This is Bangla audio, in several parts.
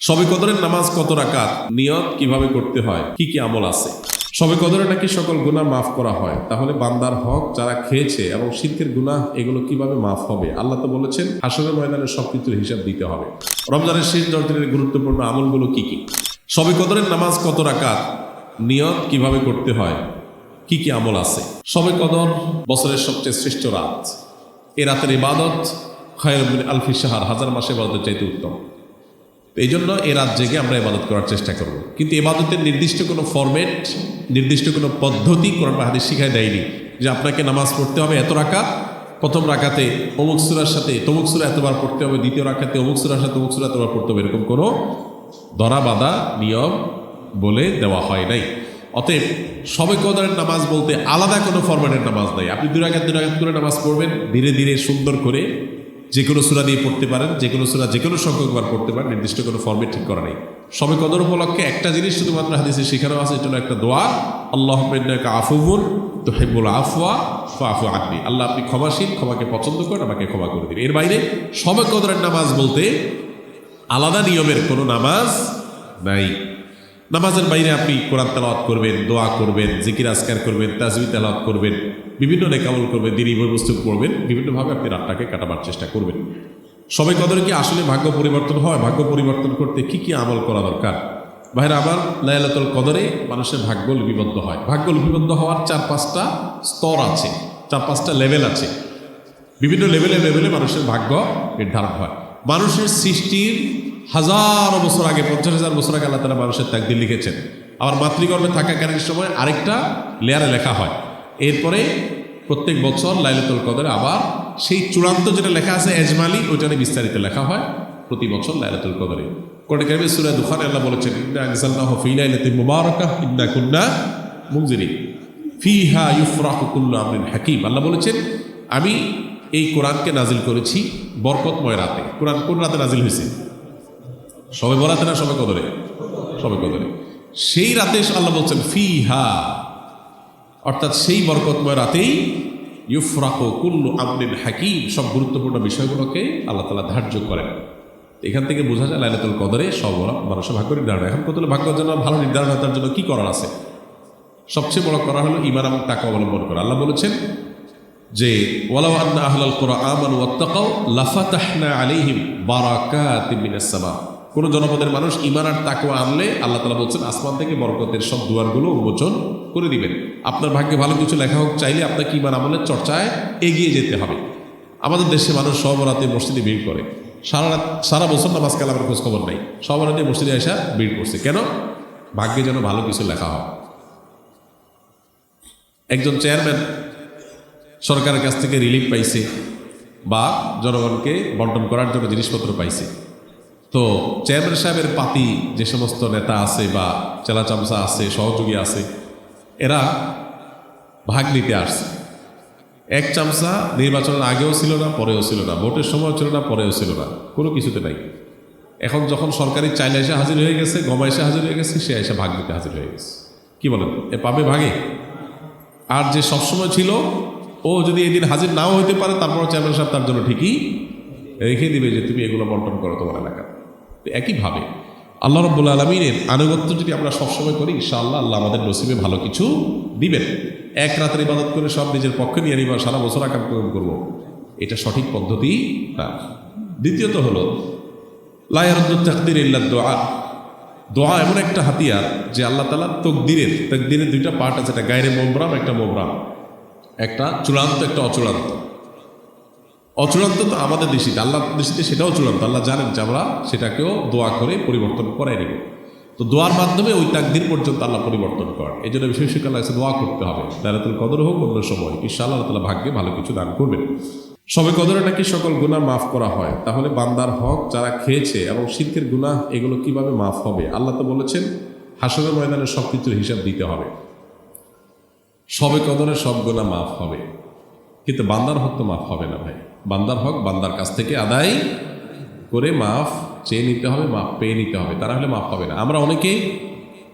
সবে কদরের নামাজ কত রাকাত? নিয়ত কীভাবে করতে হয়? কি কি আমল আছে? সবে কদরে নাকি সকল গুনাহ মাফ করা হয়? তাহলে বান্দার হক যারা খেয়েছে এবং শিল্পের গুনাহ, এগুলো কীভাবে মাফ হবে? আল্লাহ তো বলেছেন, হাসরের ময়দানে সবকিছুর হিসাব দিতে হবে। রমজানের শেষ দশ গুরুত্বপূর্ণ আমলগুলো কি কি? সবে কদরের নামাজ কত রাকাত? নিয়ত কীভাবে করতে হয়? কি কি আমল আছে? সবে কদর বছরের সবচেয়ে শ্রেষ্ঠ রাত। এ রাতের ইবাদত খয়রবিন আলফি সাহার হাজার মাসে ইবাদতের চাইতে উত্তম। এই জন্য এ রাত জেগে আমরা ইবাদত করার চেষ্টা করব। কিন্তু ইবাদতের নির্দিষ্ট কোনো ফরম্যাট, নির্দিষ্ট কোনো পদ্ধতি কোরআন বা হাদিস শিখায় দেয়নি যে আপনাকে নামাজ পড়তে হবে এত রাকাত, প্রথম রাকাতে অমুক সুরার সাথে তমুক সুরা এতবার পড়তে হবে, দ্বিতীয় রাখাতে অমুক সুরার সাথে অমুক সুরা এতবার পড়তে হবে, এরকম কোনো ধরা বাঁধা নিয়ম বলে দেওয়া হয় নাই। অতএব সবে কদরের নামাজ বলতে আলাদা কোনো ফরম্যাটের নামাজ নাই। আপনি দুই রাখাত দুই রাখাত করে নামাজ পড়বেন, ধীরে ধীরে সুন্দর করে যে কোনো সুরা দিয়ে পড়তে পারেন, যে কোনো সুরা যে কোনো সংখ্যকবার পড়তে পারেন, নির্দিষ্ট কোনো ফর্মেট ঠিক করা নেই। সবে কদর উপলক্ষে একটা জিনিস শুধুমাত্র হাদিসে শেখানো আছে এটা একটা দোয়া আল্লাহ আফুবুল তো হেবুল আফওয়া আফু আনবি আল্লাহ আপনি ক্ষমাশীল, ক্ষমাকে পছন্দ করেন, আমাকে ক্ষমা করে দিন। এর বাইরে সবে কদরের নামাজ বলতে আলাদা নিয়মের কোনো নামাজ নাই। নামাজের বাইরে আপনি কোরআন তালাওয়াত করবেন, দোয়া করবেন, জিকির আসকার করবেন, তাজবি তেলাওয়াত করবেন বিভিন্ন নেকামল করবেন দিনই বস্তু পড়বেন বিভিন্নভাবে আপনি রাতটাকে কাটাবার চেষ্টা করবেন। সবাই কদরে কি আসলে ভাগ্য পরিবর্তন হয়? ভাগ্য পরিবর্তন করতে কি কি আমল করা দরকার? ভাইরা আমার লাইলাতুল কদরে মানুষের ভাগ্য লিপিবদ্ধ হয়। ভাগ্য লিপিবদ্ধ হওয়ার চার পাঁচটা স্তর আছে চার পাঁচটা লেভেল আছে। বিভিন্ন লেভেলে লেভেলে মানুষের ভাগ্য নির্ধারণ হয়। মানুষের সৃষ্টির হাজার বছর আগে, পঞ্চাশ হাজার বছর আগে আল্লাহ তালা মানুষের তাকদির লিখেছেন। আবার মাতৃগর্ভে থাকাকালীন সময় আরেকটা লেয়ারে লেখা হয়। এরপরে প্রত্যেক বছর লাইলাতুল কদরে আবার সেই চূড়ান্ত যেটা লেখা আছে এজমালি, ওইটা নিয়ে বিস্তারিত লেখা হয় প্রতি বছর লাইলাতুল কদরে। কোরআন কারিমে সূরা দুখানে আল্লাহ বলেছেন, ইন্না আনজালনাহু ফি লাইলাতিন মুবারাকাহ ইন্না কুন্না মুনজিরিন। ফিহা ইউফরাকু কুল্লু আমরিন হাকিম। আল্লাহ বলেছেন, আমি এই কোরআনকে নাজিল করেছি বরকতময় রাতে। কোরআন কোন রাতে নাজিল হয়েছে? সবে বরাতে না সবে কদরে? সবে কদরে। সেই রাতে আল্লাহ বলছেন, ফিহা অর্থাৎ সেই বরকতময় রাতেই ইউফরাকো কুল্লু আমরিন হাকিম সব গুরুত্বপূর্ণ বিষয়গুলোকে আল্লাহ তালা ধার্য করেন। এখান থেকে বোঝা যায় লাইলাতুল কদরে সব মানুষের ভাগ্য নির্ধারণ। এখন কত ভাগ্য জন্য ভালো নির্ধারণ তার জন্য কী করার আছে? সবচেয়ে বড় করা হলো ইমান এবং টাকা অবলম্বন করা। আল্লাহ বলেছেন যে, ওয়ালাউ আন্না আহলাল কোরআন ওয়াত্তাকাও লাফাতাহনা আলাইহিম বারাকাতিম মিনাস সামা। কোন জনপদের মানুষ ইমান আর তাকওয়া আনলে আল্লাহ তালা বলছেন, আসমান থেকে বরকতের সব দুয়ারগুলো উন্মোচন করে দিবেন। আপনার ভাগ্যে ভালো কিছু লেখা হোক, চাইলে আপনাকে ইমান আমলের চর্চায় এগিয়ে যেতে হবে। আমাদের দেশে মানুষ সব রাতে মসজিদে ভিড় করে। সারা রাত, সারা বছর নামাজ কালামের খোঁজ খবর নেই। সব রাতে মসজিদে আসা ভিড় করছে। কেন? ভাগ্যে যেন ভালো কিছু লেখা হয় একজন চেয়ারম্যান সরকারের কাছ থেকে রিলিফ পাইছে বা জনগণকে বন্টন করার জন্য জিনিসপত্র পাইছে। তো চেয়ারম্যান সাহেবের পাতি যে সমস্ত নেতা আছে বা চেলা চামচা আছে, সহযোগী আছে এরা ভাগ নিতে আসছে। এক চামচা নির্বাচনের আগেও ছিল না, পরেও ছিল না। ভোটের সময় ছিল না, পরেও ছিল না। কোনো কিছুতে নাই। এখন যখন সরকারি চাইলে এসে হাজির হয়ে গেছে, গমা এসে হাজির হয়ে গেছে, সে এসে ভাগ নিতে হাজির হয়ে গেছে। কি বলেন? এ পাবে ভাগে? আর যে সবসময় ছিল, ও যদি এদিন হাজির নাও হতে পারে তারপর চেয়ারম্যান সাহেব তার জন্য ঠিকই রেখে দিবে যে, তুমি এগুলো বন্টন করো তোমার এলাকা একইভাবে আল্লাহ রব্বুল আলমিনের আনুগত্য যদি আমরা সবসময় করি, ইনশাআল্লাহ আল্লাহ আমাদের নসিবে ভালো কিছু দিবেন। এক রাতের ইবাদত করে সব নিজের পক্ষে নিয়ে নিবা সারা বছর আকাম করব। এটা সঠিক পদ্ধতি না। দ্বিতীয়ত হলো লায়ারুদ্দুল ইল্লা দোয়া। দোয়া এমন একটা হাতিয়ার যে আল্লাহ তালা তকদিরের তকদিরের দুইটা পার্ট আছে, একটা গায়ের মোবরাম একটা মোবরাম একটা চূড়ান্ত, একটা অচূড়ান্ত। অচূড়ান্ত তো আমাদের দৃষ্টিতে আল্লাহ দৃষ্টিতে সেটাও চূড়ান্ত। আল্লাহ জানেন যে আমরা সেটাকেও দোয়া করে পরিবর্তন করাই নেব। তো দোয়ার মাধ্যমে ওই তাকদির পর্যন্ত আল্লাহ পরিবর্তন করেন। এই জন্য বিশেষ আল্লাহ দোয়া করতে হবে। দারাতুল কদর হোক অন্য সময়, ইনশাআল্লাহ আল্লাহ তালা ভাগ্যে ভালো কিছু দান করবেন। সবে কদরে নাকি সকল গুনাহ মাফ করা হয়? তাহলে বান্দার হক যারা খেয়েছে এবং শীতের গুনাহ, এগুলো কীভাবে মাফ হবে? আল্লাহ তো বলেছেন, হাসরের ময়দানে সব কিছুর হিসাব দিতে হবে। সবে কদরে সব গুনাহ মাফ হবে। কিন্তু বান্দার হক তো মাফ হবে না ভাই। বান্দার হক, বান্দার কাছ থেকে আদায় করে মাফ চেয়ে নিতে হবে, মাফ পেয়ে নিতে হবে। তারা হলে মাফ পাবে না। আমরা অনেকেই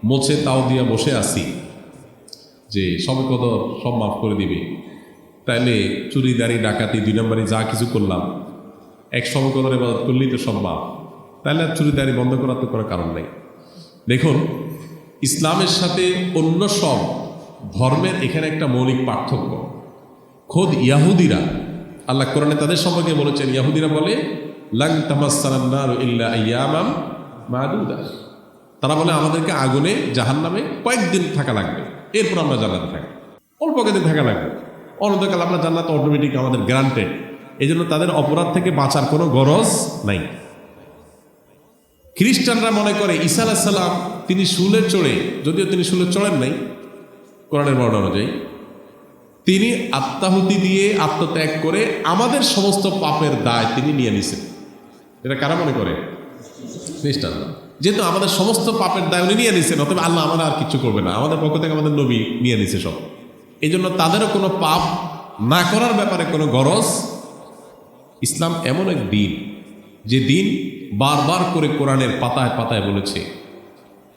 মোছে তাও দিয়া বসে আছি যে সবে কদর সব মাফ করে দিবে। তাইলে চুরি, দাড়ি, ডাকাতি, দুই নম্বরে যা কিছু করলাম, এক সমকদরে ইবাদত করলেই তো সব মাপ তাহলে আর চুরিদারি বন্ধ করার তো কোনো কারণ নেই। দেখুন, ইসলামের সাথে অন্য সব ধর্মের এখানে একটা মৌলিক পার্থক্য। খোদ ইয়াহুদিরা আল্লাহ কোরআনে তাদের সম্পর্কে বলেছেন, ইয়াহুদিরা বলে তারা বলে, আমাদেরকে আগুনে জাহান নামে কয়েকদিন থাকা লাগবে। এরপর আমরা জান্নাতে থাকব। অল্প কয়েকদিন থাকা লাগবে। অনন্তকাল আমরা জান্নাত অটোমেটিক আমাদের গ্রান্টেড এই জন্য তাদের অপরাধ থেকে বাঁচার কোনো গরজ নাই। খ্রিস্টানরা মনে করে, ঈসা আলাহিসাল্লাম তিনি শুলে চড়ে, যদিও তিনি শুলে চড়েন নাই, কোরআনের বর্ণনা অনুযায়ী তিনি আত্মাহুতি দিয়ে আত্মত্যাগ করে আমাদের সমস্ত পাপের দায় তিনি নিয়ে নিছেন এটা কারা মনে করে? খ্রিস্টানরা যেহেতু আমাদের সমস্ত পাপের দায় উনি নিয়ে নিছেন অতএব আল্লাহ আমাদের আর কিছু করবে না। আমাদের পক্ষ থেকে আমাদের নবী নিয়ে নিছে সব। এই জন্য তাদেরও কোনো পাপ না করার ব্যাপারে কোনো গরজ। ইসলাম এমন এক দিন, যে দিন বারবার করে কোরআনের পাতায় পাতায় বলেছে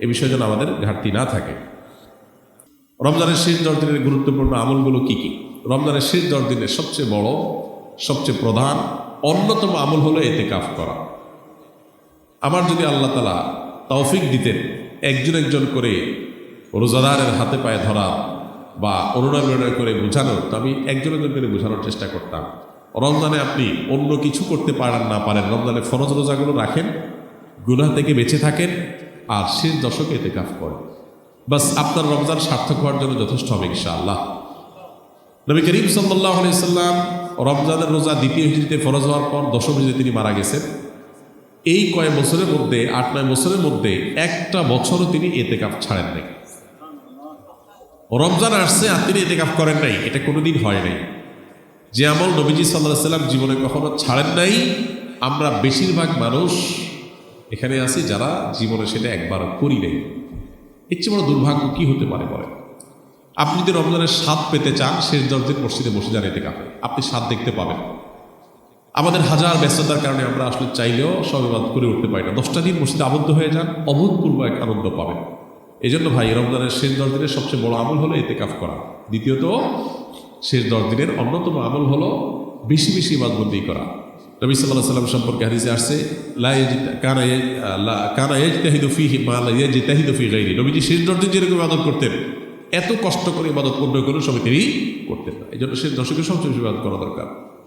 এ বিষয়ে যেন আমাদের ঘাটতি না থাকে। রমজানের শেষ দশ দিনের গুরুত্বপূর্ণ আমলগুলো কি কি? রমজানের শেষ দশ দিনের সবচেয়ে বড়, সবচেয়ে প্রধান, অন্যতম আমল হলো এতে কাফ করা। আমার যদি আল্লাহ তালা তৌফিক দিতেন, একজন একজন করে রোজাদারের হাতে পায়ে ধরা বা অনুনয়ন করে বোঝানোর তো আমি একজন একজন করে বোঝানোর চেষ্টা করতাম। রমজানে আপনি অন্য কিছু করতে পারেন না পারেন, রমজানে ফরজ রোজাগুলো রাখেন, গুনাহ থেকে বেঁচে থাকেন আর শেষ দশকে এতে কাফ করেন বাস আপনার রমজান সার্থক হওয়ার জন্য যথেষ্ট হবে ইনশাআল্লাহ। নবী করিম সাল্লাহ সাল্লাম রমজানের রোজা দ্বিতীয় হিজড়িতে ফরজ হওয়ার পর দশম হিজড়িতে তিনি মারা গেছেন। এই কয়েক বছরের মধ্যে, আট নয় বছরের মধ্যে একটা বছরও তিনি এতে কাপ ছাড়েন নাই। রমজান আসছে আর তিনি এতে কাপ করেন নাই, এটা কোনোদিন হয় নাই। যে আমল নবীজি সাল্লাহ সাল্লাম জীবনে কখনো ছাড়েন নাই, আমরা বেশিরভাগ মানুষ এখানে আছি যারা জীবনে সেটা একবার করি নাই। এর চেয়ে বড় দুর্ভাগ্য কি হতে পারে বলেন? আপনি যদি রমজানের স্বাদ পেতে চান, শেষ দিন মসজিদে বসে যান এতে কাপে আপনি স্বাদ দেখতে পাবেন। আমাদের হাজার ব্যস্ততার কারণে আমরা আসলে চাইলেও সবেবাদ করে উঠতে পারি না। দশটা দিন মসজিদে আবদ্ধ হয়ে যান, অভূতপূর্ব এক আনন্দ পাবেন। এই জন্য ভাই, রমজানের শেষ দশ দিনের সবচেয়ে বড় আমল হলো এতে কাফ করা। দ্বিতীয়ত, শেষ দশ দিনের অন্যতম আমল হলো বেশি বেশি ইবাদবন্দি করা। নবী সাল্লাহ সাল্লাম সম্পর্কে হাদিসে আসছে কানা কানা এজ তাহিদু ফি মা নবীজি শেষ দিন যেরকম ইবাদত করতেন। এত কষ্ট করে ইবাদত করবে কোনো সময় তিনি করতেন না। এই জন্য শেষ দশকে সবচেয়ে বেশি ইবাদত করা দরকার।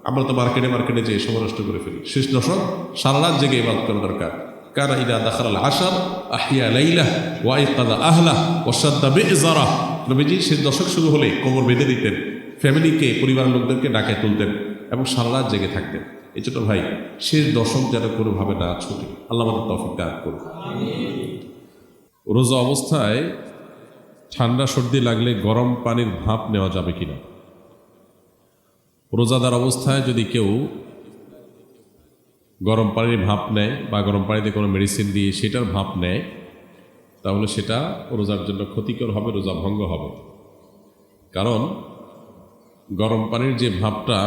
আমরা তো মার্কেটে মার্কেটে যেয়ে সময় নষ্ট করে ফেলি। শেষ দশক সারা রাত জেগে ইবাদত করা দরকার। কারা ইদা দাখাল আশার আহিয়া লাইলা ওয়াই কাদা আহলা ওসাদ্দা বে জারা নবীজি শেষ দশক শুরু হলে কোমর বেঁধে দিতেন। ফ্যামিলিকে, পরিবারের লোকদেরকে ডাকে তুলতেন এবং সারা রাত জেগে থাকতেন। এই জন্য ভাই শেষ দশক যেন কোনোভাবে না ছুটে। আল্লাহ আমাদের তফিক দান করুন রোজা অবস্থায় ঠান্ডা সর্দি লাগলে গরম পানির ভাপ নেওয়া যাবে কিনা? রোজাদার অবস্থায় যদি কেউ গরম পানির ভাপ নেয় বা গরম পানিতে কোনো মেডিসিন দিয়ে সেটার ভাপ নেয় তাহলে সেটা রোজার জন্য ক্ষতিকর হবে রোজা ভঙ্গ হবে। কারণ গরম পানির যে ভাপটা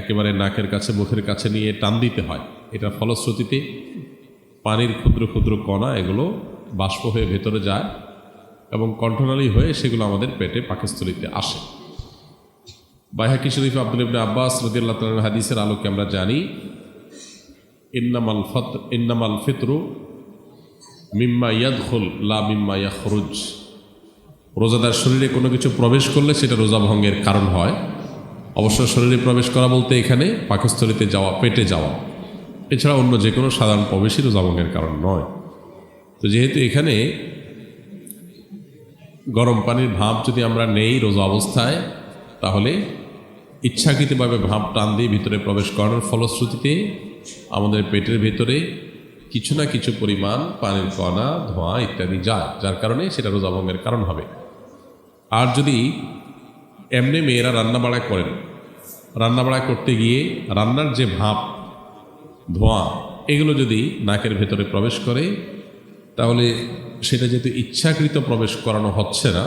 একেবারে নাকের কাছে, মুখের কাছে নিয়ে টান দিতে হয়। এটা ফলশ্রুতিতে পানির ক্ষুদ্র ক্ষুদ্র কণা এগুলো বাষ্প হয়ে ভেতরে যায় এবং কণ্ঠনালী হয়ে সেগুলো আমাদের পেটে পাকস্থলিতে আসে। বাইহাকি শরীফ আব্দুল ইবনে আব্বাস রদিয়াল্লাহ তাল হাদিসের আলোকে আমরা জানি, ইন্নামাল ফত, ইন্নামাল ফিতরু মিম্মা ইয়াদখুল, লা মিম্মা ইয়াখরুজ। রোজাদার শরীরে কোনো কিছু প্রবেশ করলে সেটা রোজা ভঙ্গের কারণ হয়। অবশ্য শরীরে প্রবেশ করা বলতে এখানে পাকস্থলিতে যাওয়া, পেটে যাওয়া। এছাড়া অন্য যে কোনো সাধারণ প্রবেশই রোজা ভঙ্গের কারণ নয়। তো যেহেতু এখানে গরম পানির ভাব যদি আমরা নেই রোজা অবস্থায়, তাহলে ইচ্ছাকৃতভাবে ভাব টান দিয়ে ভিতরে প্রবেশ করানোর ফলশ্রুতিতে আমাদের পেটের ভেতরে কিছু না কিছু পরিমাণ পানির কণা, ধোঁয়া ইত্যাদি যায়, যার কারণে সেটা রোজাভঙ্গের কারণ হবে। আর যদি এমনি মেয়েরা রান্নাবাড়া করেন। রান্নাবাড়া করতে গিয়ে রান্নার যে ভাপ ধোঁয়া, এগুলো যদি নাকের ভেতরে প্রবেশ করে, তাহলে সেটা যেহেতু ইচ্ছাকৃত প্রবেশ করানো হচ্ছে না,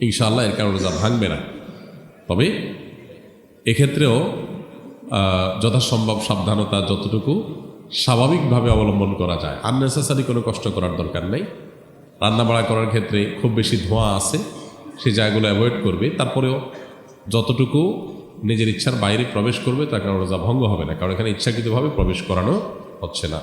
ইনশাআল্লাহ এর কারণে যা ভাঙবে না। তবে এক্ষেত্রেও যথাসম্ভব সাবধানতা যতটুকু স্বাভাবিকভাবে অবলম্বন করা যায়। আননেসেসারি কোনো কষ্ট করার দরকার নেই। রান্নাবাড়া করার ক্ষেত্রে খুব বেশি ধোঁয়া আছে। সেই জায়গাগুলো অ্যাভয়েড করবে, তারপরেও যতটুকু নিজের ইচ্ছার বাইরে প্রবেশ করবে, তার কারণ রোজা ভঙ্গ হবে না। কারণ এখানে ইচ্ছাকৃতভাবে প্রবেশ করানো হচ্ছে না।